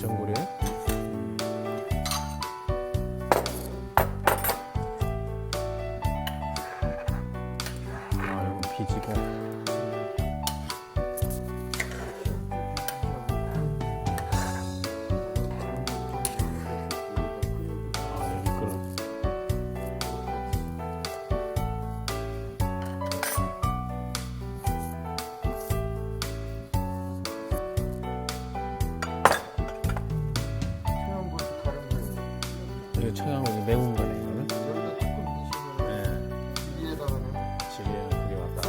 전골이에 이게 청양고기 매운 거네, 이거는. 네. 위에다가는 집에 그게 왔다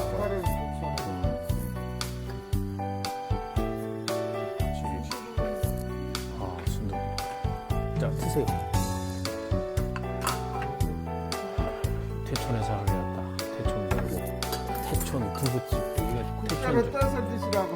아, 순두. 자, 드세요. 태촌에서. 태촌 들고. 태촌 두부집. 여기가 태촌. 따서 드시라고.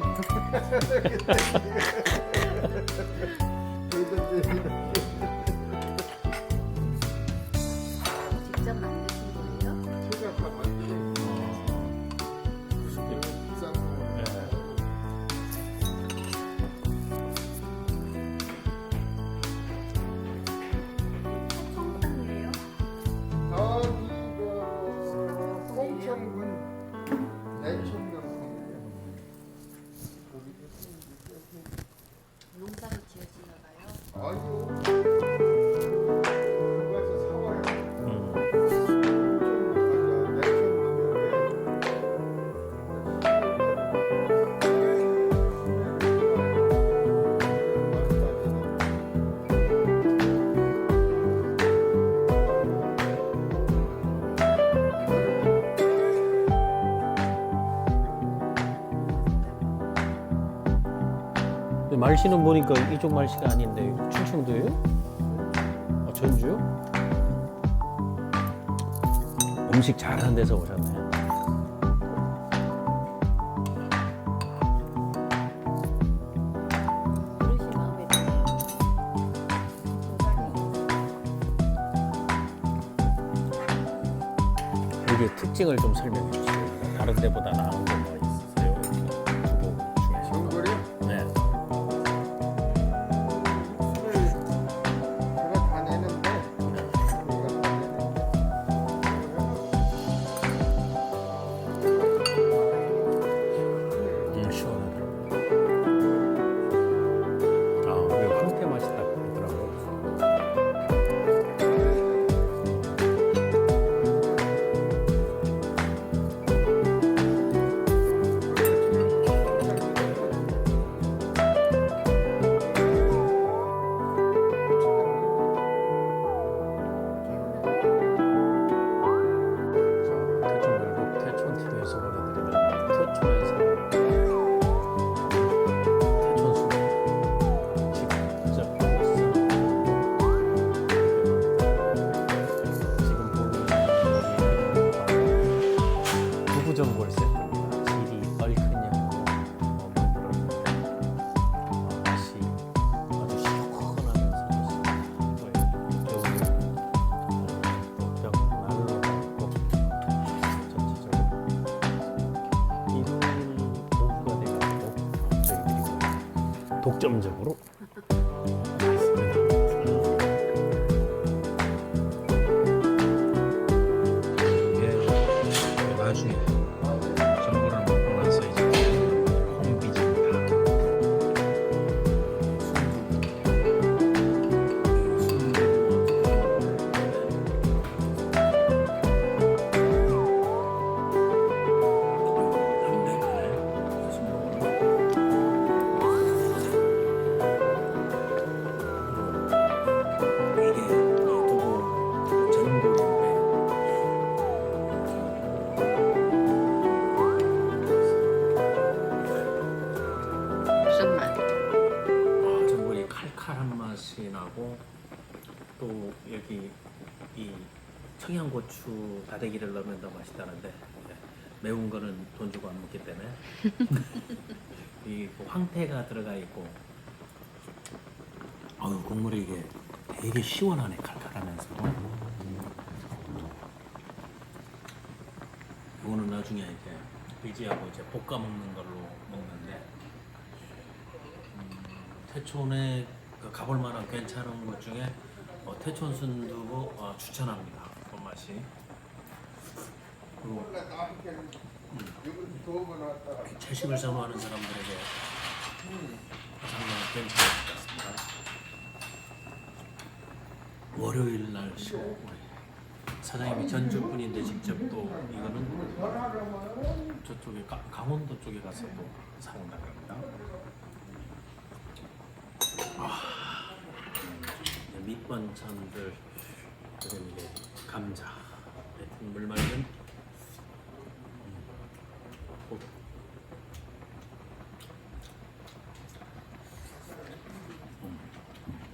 말씨는 보니까 이쪽 말씨가 아닌데 충청도예요? 아, 전주요? 음식 잘하는 데서 오셨네. 그릇이 마음에 드네요. 여기 특징을 좀 설명해 주세요. 다른 데보다 나은 거 독점적으로 나고 또 여기 이 청양고추 다대기를 넣으면 더 맛있다는데 예, 매운 거는 돈 주고 안 먹기 때문에. 이그 황태가 들어가 있고. 아유 국물이 이게 되게 시원하네 칼칼하면서. 이거는 나중에 이제 비지하고 이제 볶아 먹는 걸로 먹는데 음, 태촌에 그 가볼 만한 괜찮은 곳 중에 어, 태촌 순두부 어, 추천합니다. 그 맛이. 그리고 왔다가 채식을 선호하는 사람들에게 상당히 괜찮을 것 같습니다. 월요일 날 시- 우리 사장님이 전주 분인데 직접 또 이거는 저쪽에 가- 강원도 쪽에 가서 또 사온다고 합니다. 아, 이제 밑 반찬들 그다음에 이게 감자, 하여튼 물 맑은 음, 고- 음.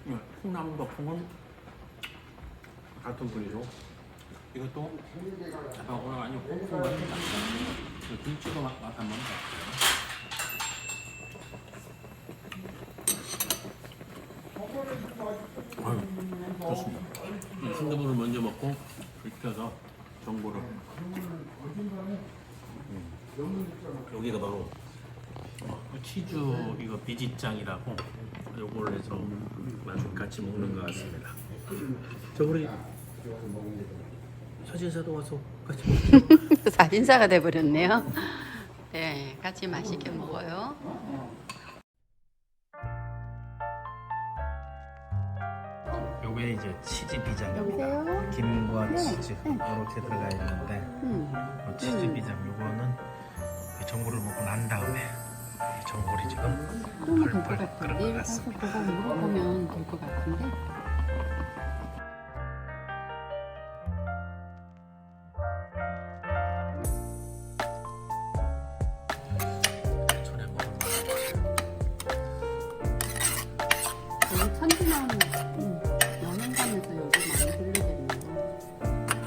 네, 풍남 덕풍은 같은 부위로 이것도 약간 오늘 아니 홍콩 맛입니다. 그 김치도 맛, 맛 한번 볼게요. 아유, 좋습니다. 이 순두부를 먼저 먹고 전골을 음. 여기가 바로 어, 치즈 이거 비지짱이라고 요걸 해서 나중에 같이 먹는 것 같습니다. 저 우리 사진사도 와서 같이 먹죠. 사진사가 돼버렸네요. 네, 같이 맛있게 먹어요. 요게 이제 치즈 비장입니다. 여보세요? 김과 치즈 이렇게 들어가 있는데 음. 요 치즈 비장 요거는 이 전골을 먹고 난 다음에 이 전골이 지금 그러면 될 것 같아. 끓는 내일 것 가서 같습니다. 그거 물어보면 될 것 같은데.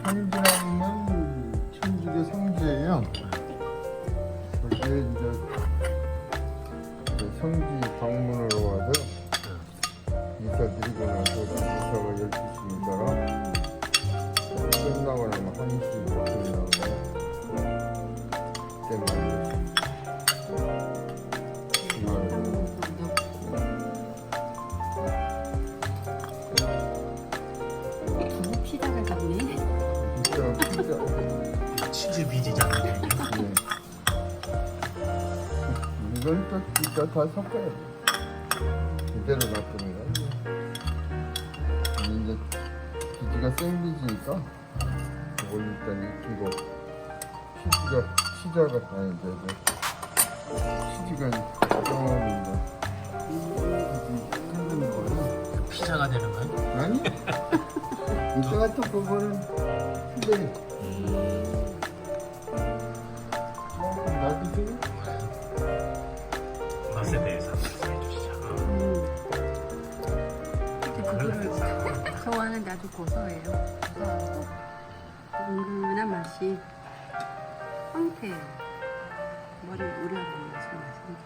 성지랑은 천주교 그 성지 방문으로 와서 인사드리고 나서 인사가 12시니까 끝나고 나면 1시 끝나고 그때 만나서 두부 치즈 비지장인데 이게 예. 이건 또 진짜 다 섞어야 돼. 제대로 놔두는 거야. 이제 비지가 생비지니까 그걸 일단 익히고 치즈가 치자가 아니 이제 치즈가 끓는 거는 피자가 되는 거예요? 아니 이따가 또 그거는 근데 소화는 아주 고소해요. 고소하고 은근한 맛이 황태예요. 머리 우려하는 맛이 맛있는데.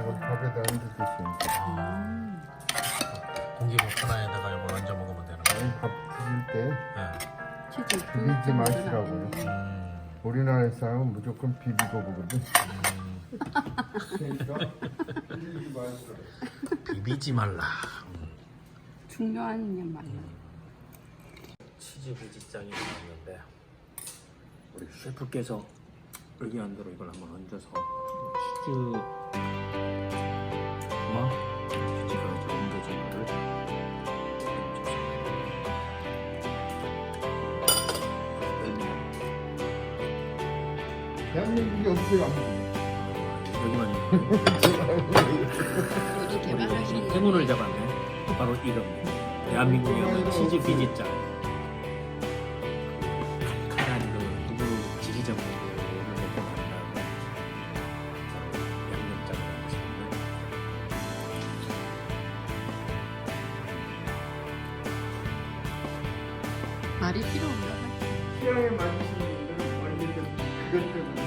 이거 밥에다 얹어 드시면 돼. 음. 고기 버터나에다가 이걸 얹어 먹으면 되는 거예요? 밥 드실 때 네. 비비지 마시라고요. 음, 우리나라 사람은 무조건 비비고 보거든. 음, 그러니까 비비지 마시라고. 비비지 말라. 음. 중요한 맛. 치즈 비지장이 나왔는데 우리 셰프께서 의견 대로 이걸 한번 얹어서 치즈 와 치즈가 이제 얹어진 거를 얹어서 없어요 아무도. 행운을 잡았네. 바로 이름. 대한민국에 없는 치즈 비지장 칼칼한 그 먹고 난 다음에 바로 양념장을 넣었습니다 말이 필요 없나 봐. 취향에 맞으시는 분들은 언제든 그것 때문에